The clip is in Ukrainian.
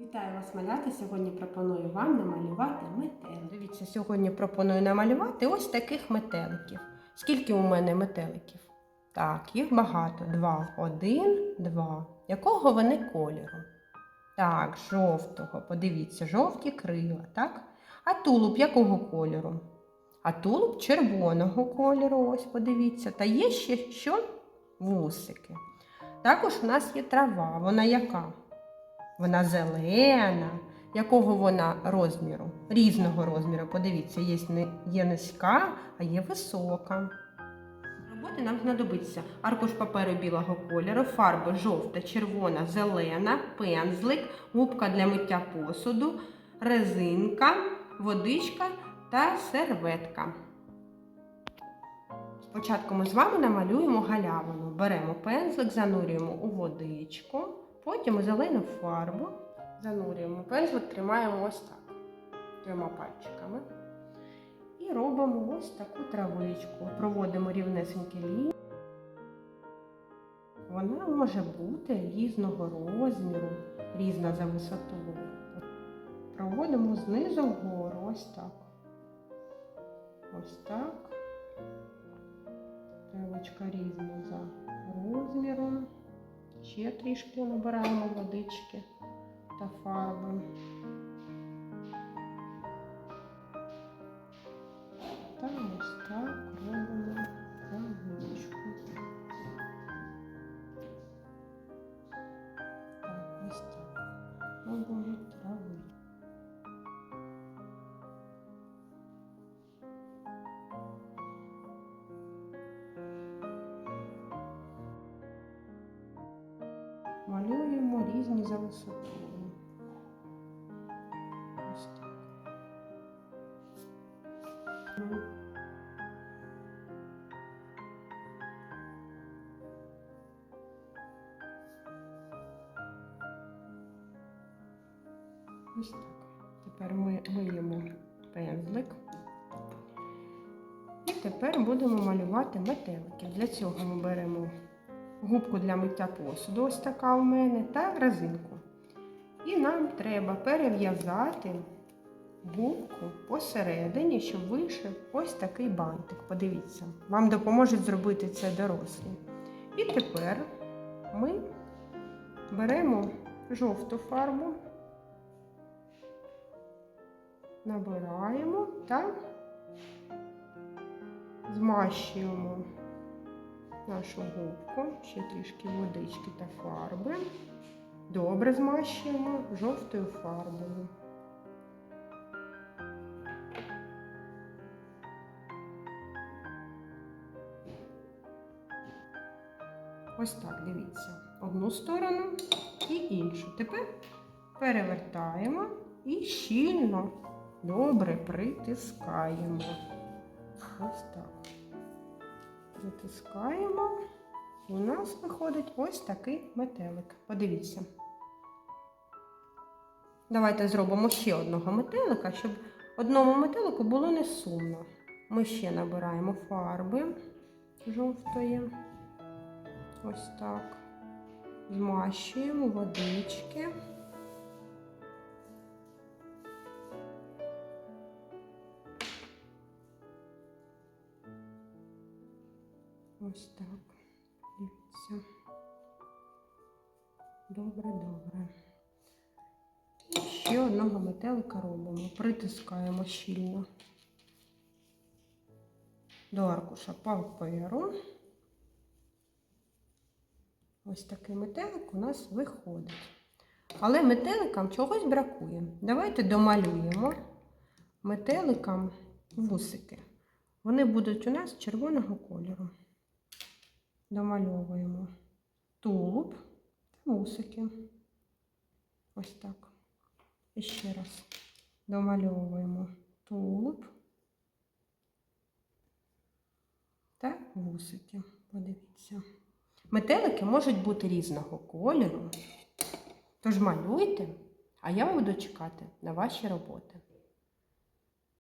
Вітаю вас, малята! Сьогодні пропоную вам намалювати метелик. Дивіться, сьогодні пропоную намалювати ось таких метеликів. Скільки у мене метеликів? Так, їх багато. Два. Один, два. Якого вони кольору? Так, жовтого. Подивіться, жовті крила, так? А тулуб якого кольору? А тулуб червоного кольору, ось подивіться. Та є ще що? Вусики. Також у нас є трава. Вона яка? Вона зелена. Якого вона розміру? Різного розміру. Подивіться, є, є низька, а є висока. Роботи нам знадобиться аркуш паперу білого кольору, фарби жовта, червона, зелена, пензлик, губка для миття посуду, резинка, водичка та серветка. Спочатку ми з вами намалюємо галявину. Беремо пензлик, занурюємо у водичку, потім у зелену фарбу. Занурюємо пензлик, тримаємо ось так, трьома пальчиками. І робимо ось таку травичку. Проводимо рівнесенькі лінії. Вона може бути різного розміру, різна за висотою. Проводимо знизу вгору, ось так. Ось так. Травичка різна за розміром. Ще трішки набираємо водички та фарби. За висотою. Ось так. Ось так. Тепер ми миємо пензлик. І тепер будемо малювати метелики. Для цього ми беремо губку для миття посуду, ось така у мене, та резинку. І нам треба перев'язати губку посередині, щоб вийшов ось такий бантик. Подивіться, вам допоможуть зробити це дорослі. І тепер ми беремо жовту фарбу, набираємо та змащуємо нашу губку, ще трішки водички та фарби. Добре змащуємо жовтою фарбою. Ось так, дивіться. Одну сторону і іншу. Тепер перевертаємо і щільно добре притискаємо. Ось так затискаємо. У нас виходить ось такий метелик. Подивіться. Давайте зробимо ще одного метелика, щоб одному метелику було не сумно. Ми ще набираємо фарби жовтої. Ось так. Змащуємо водички. Ось так. Дивіться. Добре, добре. І ще одного метелика робимо. Притискаємо щільно до аркуша паперу. Ось такий метелик у нас виходить. Але метеликам чогось бракує. Давайте домалюємо метеликам вусики. Вони будуть у нас червоного кольору домальовуємо тулуб та вусики. Ось так. І ще раз домальовуємо тулуб та вусики. Подивіться. Метелики можуть бути різного кольору. Тож малюйте, а я буду чекати на ваші роботи.